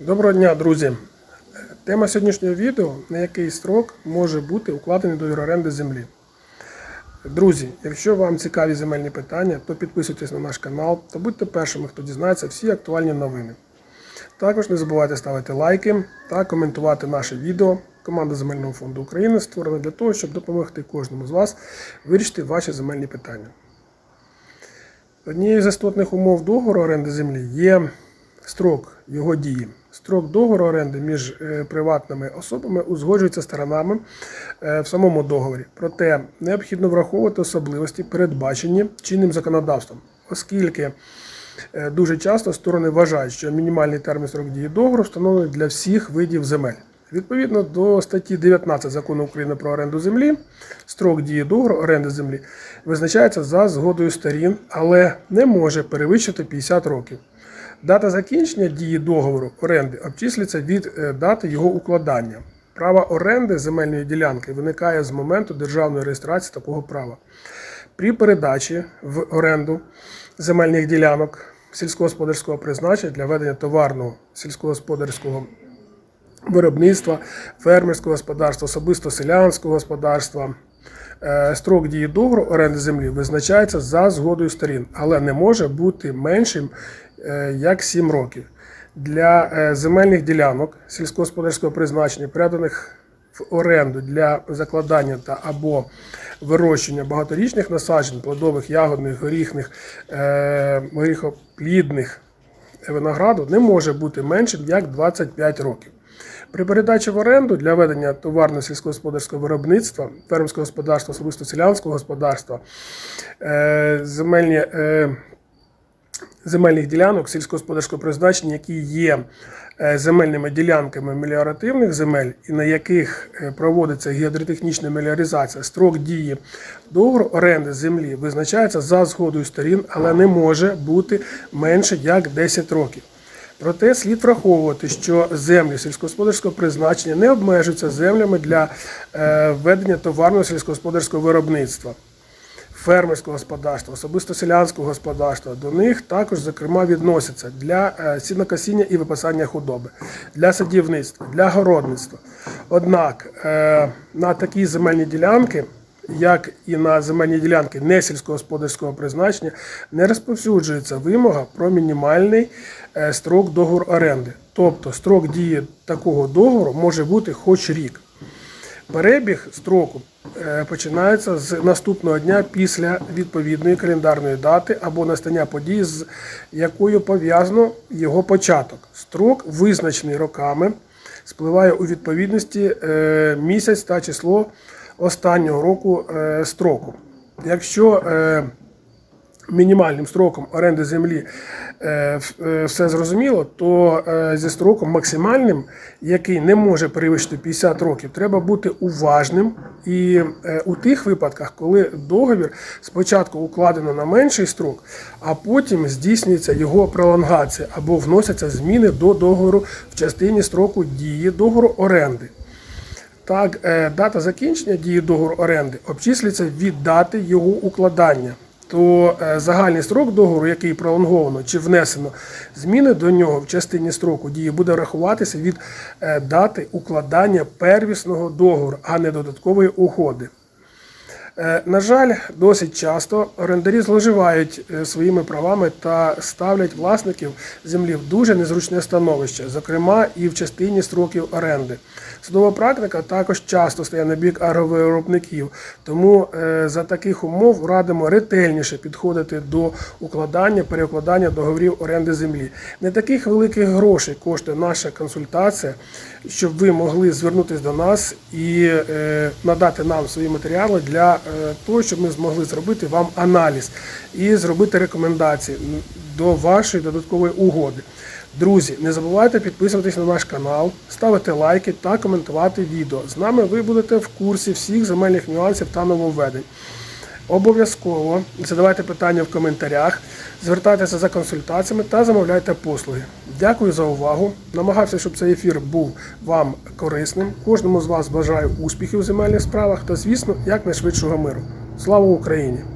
Доброго дня, друзі! Тема сьогоднішнього відео на який строк може бути укладений договір оренди землі. Друзі, якщо вам цікаві земельні питання, то підписуйтесь на наш канал та будьте першими, хто дізнається всі актуальні новини. Також не забувайте ставити лайки та коментувати наше відео. Команда Земельного фонду України створена для того, щоб допомогти кожному з вас вирішити ваші земельні питання. Однією з істотних умов договору оренди землі є строк його дії. Строк договору оренди між е, приватними особами узгоджується сторонами е, в самому договорі. Проте необхідно враховувати особливості, передбачені чинним законодавством, оскільки е, дуже часто сторони вважають, що мінімальний термін строк дії договору встановлений для всіх видів земель. Відповідно до статті 19 закону України про оренду землі, строк дії договору оренди землі визначається за згодою сторін, але не може перевищити 50 років. Дата закінчення дії договору оренди обчислюється від е, дати його укладання. Право оренди земельної ділянки виникає з моменту державної реєстрації такого права. При передачі в оренду земельних ділянок сільськогосподарського призначення для ведення товарного сільськогосподарського виробництва, фермерського господарства, особисто селянського господарства. Е, Строк дії договору оренди землі визначається за згодою сторін, але не може бути меншим як 7 років. Для е, земельних ділянок сільськогосподарського призначення, переданих в оренду для закладання та або вирощення багаторічних насаджень, плодових, ягодних, горіхних, е, горіхоплідних винограду не може бути меншим як 25 років. При передачі в оренду для ведення товарно сільськогосподарського виробництва, фермерського господарства, особисто селянського господарства, е, земельні, е, земельних ділянок сільськогосподарського призначення, які є е, земельними ділянками меліоративних земель і на яких е, проводиться гідротехнічна меліоризація, строк дії договору оренди землі визначається за згодою сторін, але не може бути менше як 10 років. Проте слід враховувати, що землі сільськогосподарського призначення не обмежуються землями для е, ведення товарного сільськогосподарського виробництва, фермерського господарства, особисто селянського господарства. До них також, зокрема, відносяться для е, сінокосіння і випасання худоби, для садівництва, для городництва. Однак е, на такі земельні ділянки як і на земельні ділянки не сільськогосподарського призначення, не розповсюджується вимога про мінімальний е, строк договору оренди. Тобто строк дії такого договору може бути хоч рік. Перебіг строку е, починається з наступного дня після відповідної календарної дати або настання події, з якою пов'язано його початок. Строк, визначений роками, спливає у відповідності е, місяць та число останнього року е, строку. Якщо мінімальним строком оренди землі е, е, все зрозуміло, то е, зі строком максимальним, який не може перевищити 50 років, треба бути уважним. І у тих випадках, коли договір спочатку укладено на менший строк, а потім здійснюється його пролонгація або вносяться зміни до договору в частині строку дії договору оренди. Так, дата закінчення дії договору оренди обчислюється від дати його укладання. То е, загальний строк договору, який пролонговано чи внесено зміни до нього в частині строку дії, буде рахуватися від е, дати укладання первісного договору, а не додаткової угоди. Е, На жаль, досить часто орендарі зловживають е, своїми правами та ставлять власників землі в дуже незручне становище, зокрема і в частині строків оренди. Судова практика також часто стає на бік агровиробників, тому е, за таких умов радимо ретельніше підходити до укладання, переукладання договорів оренди землі. Не таких великих грошей коштує наша консультація, щоб ви могли звернутися до нас і надати нам свої матеріали для того, щоб ми змогли зробити вам аналіз і зробити рекомендації до вашої додаткової угоди. Друзі, не забувайте підписуватись на наш канал, ставити лайки та коментувати відео. З нами ви будете в курсі всіх земельних нюансів та нововведень. Обов'язково задавайте питання в коментарях, звертайтеся за консультаціями та замовляйте послуги. Дякую за увагу. Намагався, щоб цей ефір був вам корисним. Кожному з вас бажаю успіхів у земельних справах та, звісно, якнайшвидшого миру. Слава Україні!